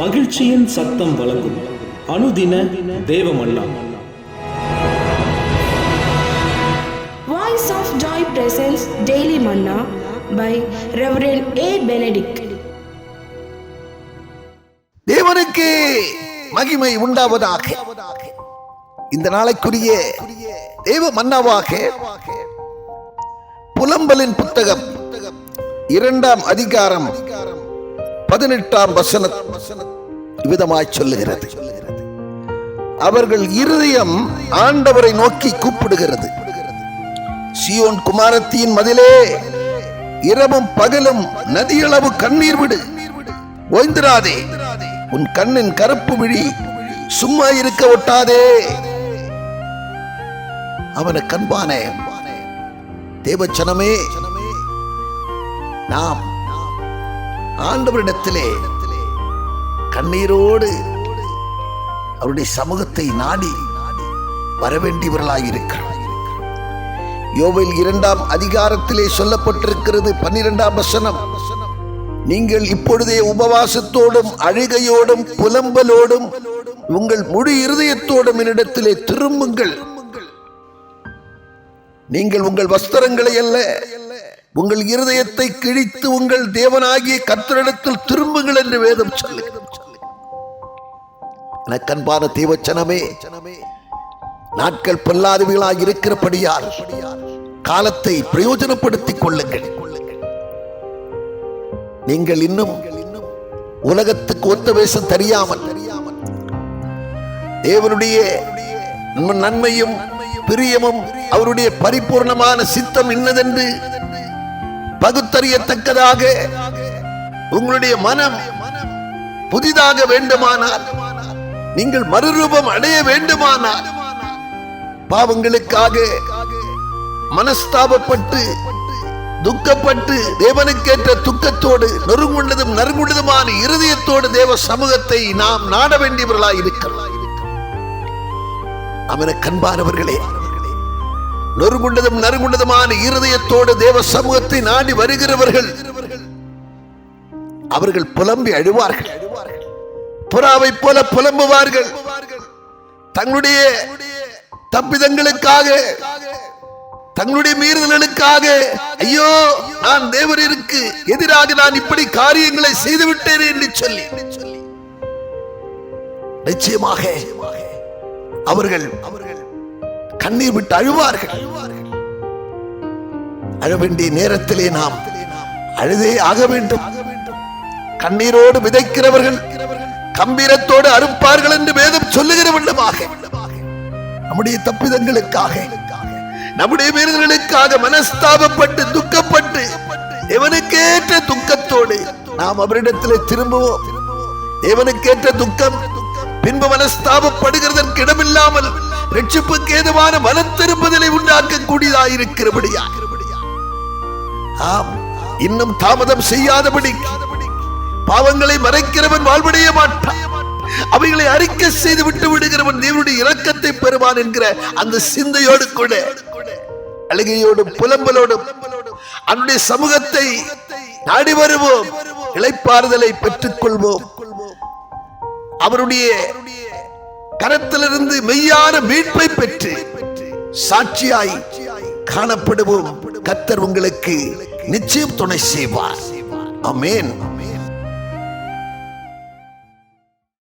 மகிழ்ச்சியின் சத்தம் வழங்கும் அனுதின தேவமல்லா Voice of Joy presents Daily Manna by Reverend A. Benedict. தேவனுக்கு மகிமை உண்டாவதாக இந்த நாளைக்குரிய தேவ மன்னாவாக புலம்பலின் புத்தகம் இரண்டாம் அதிகாரம் பதினெட்டாம் வசன விதமாய் சொல்லுகிறது. அவர்கள் இருதயம் ஆண்டவரை நோக்கி கூப்பிடுகிறது. சியோன் குமாரத்தியின் மதிலே இரவும் பகலும் நதியளவு கண்ணீர் விடு. ஓய்ந்திராதே. உன் கண்ணின் கருப்பு விழி சும்மா இருக்க ஒட்டாதே. அவன கண்பான தேவச்சனமே நாம் ஆண்டவரிடத்திலே கண்ணீரோடு அவருடைய சமூகத்தை நாடி வரவேண்டியவர்களாயிருக்கிறோம் யோவில் இரண்டாம் அதிகாரத்திலே சொல்லப்பட்டிருக்கிறது பன்னிரெண்டாம் வசனம். நீங்கள் இப்பொழுதே உபவாசத்தோடும் அழுகையோடும் புலம்பலோடும் உங்கள் முழு இருதயத்தோடும் என்னிடத்திலே திரும்புங்கள். நீங்கள் உங்கள் வஸ்திரங்களை அல்ல உங்கள் இருதயத்தை கிழித்து உங்கள் தேவனாகிய கத்தரிடத்தில் திரும்புங்கள் என்று வேதம் சொல்லுங்கள் எனக்கன்பான தீவச்சனமே நாட்கள் பொல்லாதவைகளாக இருக்கிறபடியால் காலத்தை பிரயோஜனப்படுத்திக் கொள்ளுங்கள். நீங்கள் இன்னும் உலகத்துக்கு ஒத்த வேஷம் தெரியாமல் தேவனுடைய நன்மையும் பிரியமும் அவருடைய பரிபூர்ணமான சித்தம் இன்னதென்று பகுத்தறியத்தக்கதாக உங்களுடைய மனம் புதிதாக வேண்டுமானால் நீங்கள் மறுரூபம் அடைய வேண்டுமானால் பாவங்களுக்காக மனஸ்தாபப்பட்டு துக்கப்பட்டு தேவனுக்கேற்ற துக்கத்தோடு நொறுங்குள்ளதும் நறுங்குள்ளதுமான இருதயத்தோடு தேவ சமூகத்தை நாம் நாட வேண்டியவர்களாய் இருக்கலாம். அவன கண்பானவர்களே நொறுங்குண்டதும் நறுங்குண்டதுமான இருதயத்தோடு தேவ சமூகத்தை நாடி வருகிறவர்கள் அவர்கள் புலம்பி அழுவார்கள். புறாவை போல புலம்புவார்கள். தங்களுடைய தப்பிதங்களுக்காக தங்களுடைய மீறுதலுக்காக ஐயோ நான் தேவரிற்கு எதிராக நான் இப்படி காரியங்களை செய்துவிட்டேன் என்று சொல்லி நிச்சயமாக அவர்கள் அவர்கள் கண்ணீர் விட்டு அழுவார்கள். அழ வேண்டிய நேரத்திலே நாம் அழுதே ஆக வேண்டும். கண்ணீரோடு விதைக்கிறவர்கள் கம்பீரத்தோடு அறுப்பார்கள் என்று வேதம் சொல்லுகிற வண்ணமாக. நம்முடைய தப்பிதங்களுக்காக நம்முடைய வீரர்களுக்காக மனஸ்தாபப்பட்டு துக்கப்பட்டு எவனுக்கேற்ற துக்கத்தோடு நாம் அவரிடத்தில் திரும்புவோம். தேவனுக்கேற்ற துக்கம் பின்பு மனஸ்தாபப்படுகிறதற்கு இடமில்லாமல் ரட்சிப்புக்கு ஏதுவான மனம் திரும்புதலை உண்டாக்கக்கூடியதாயிருக்கிறபடியா ஆம் இன்னும் தாமதம் செய்யாதபடி பாவங்களை மறைக்கிறவன் வாழ்வடைய மாட்டான். அவைகளை அறிக்கை செய்து விட்டு விடுகிறவன் தேவனுடைய இரக்கத்தை பெறுவான் என்கிற அந்த சிந்தையோடு கூட அழுகையோடு புலம்பலோடும் அவனுடைய சமூகத்தை நாடி வருவோம் இழைப்பாறுதலை பெற்றுக் கொள்வோம் அவருடைய கரத்திலிருந்து மெய்யான மீட்பை பெற்று சாட்சியாய் காணப்படுவோம். கத்தர் உங்களுக்கு நிச்சயம் துணை செய்வார். அமேன்